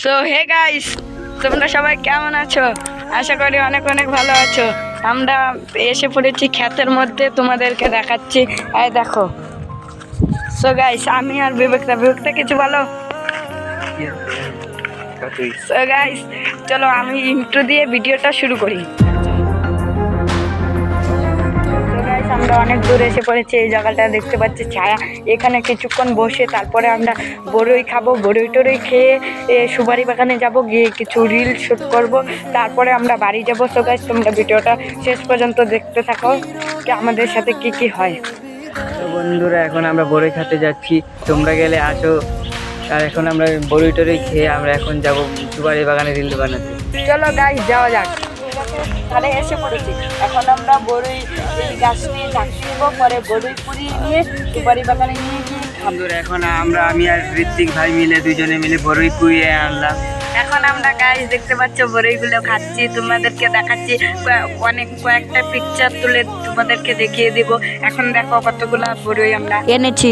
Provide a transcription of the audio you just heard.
So hey guys তোমরা সবাই কেমন আছো? আশা করি অনেক অনেক ভালো আছো। আমরা এসে পড়েছি খ্যাতের মধ্যে তোমাদেরকে দেখাচ্ছি। এই দেখো। সো গাইস আমি আর বিবেকটা বিবেকটা কিছু বলো? সো গাইস চলো আমি ইন্ট্রো দিয়ে ভিডিওটা শুরু করি। অনেক দূর এসে পড়েছে এই জায়গাটা দেখতে পাচ্ছি ছায়া। এখানে কিছুক্ষণ বসে তারপরে আমরা বড়ই খাব বড়ই টড়ই খেয়ে এ, সুপারি বাগানে যাব গিয়ে কিছু রিল শ্যুট করব। তারপরে আমরা বাড়ি যাব। তো গাইস তোমরা ভিডিওটা শেষ পর্যন্ত দেখতে থাকো। কি আমাদের সাথে কি কি হয়? তো বন্ধুরা এখন আমরা বড়ই খেতে যাচ্ছি। তোমরা গেলে আসো। আর এখন আমরা বড়ই টড়ই খেয়ে আমরা এখন যাব সুপারি বাগানে রিল বানাতে। চলো গাইস যাওয়া যাক। তাহলে এসে পড়েছি। এখন আমরা বড়ই এই গাছ নিয়ে ঝাঁকি নেব পরে বড়ই পুড়িয়ে নিয়ে সুপারি বাগানে নিয়ে গিয়ে বন্ধুরা এখন আমরা আমি আর ঋত্বিক ভাই মিলে দুজনে মিলে বড়ই কুড়িয়ে আনলাম। এখন আমরা গাইস দেখতে পাচ্ছ বড়ইগুলো খাচ্ছি তোমাদেরকে দেখাচ্ছি অনেক কয়েকটা পিকচার তুলে তোমাদেরকে দেখিয়ে দিব। এখন দেখো কতগুলা বড়ই আমরা এনেছি।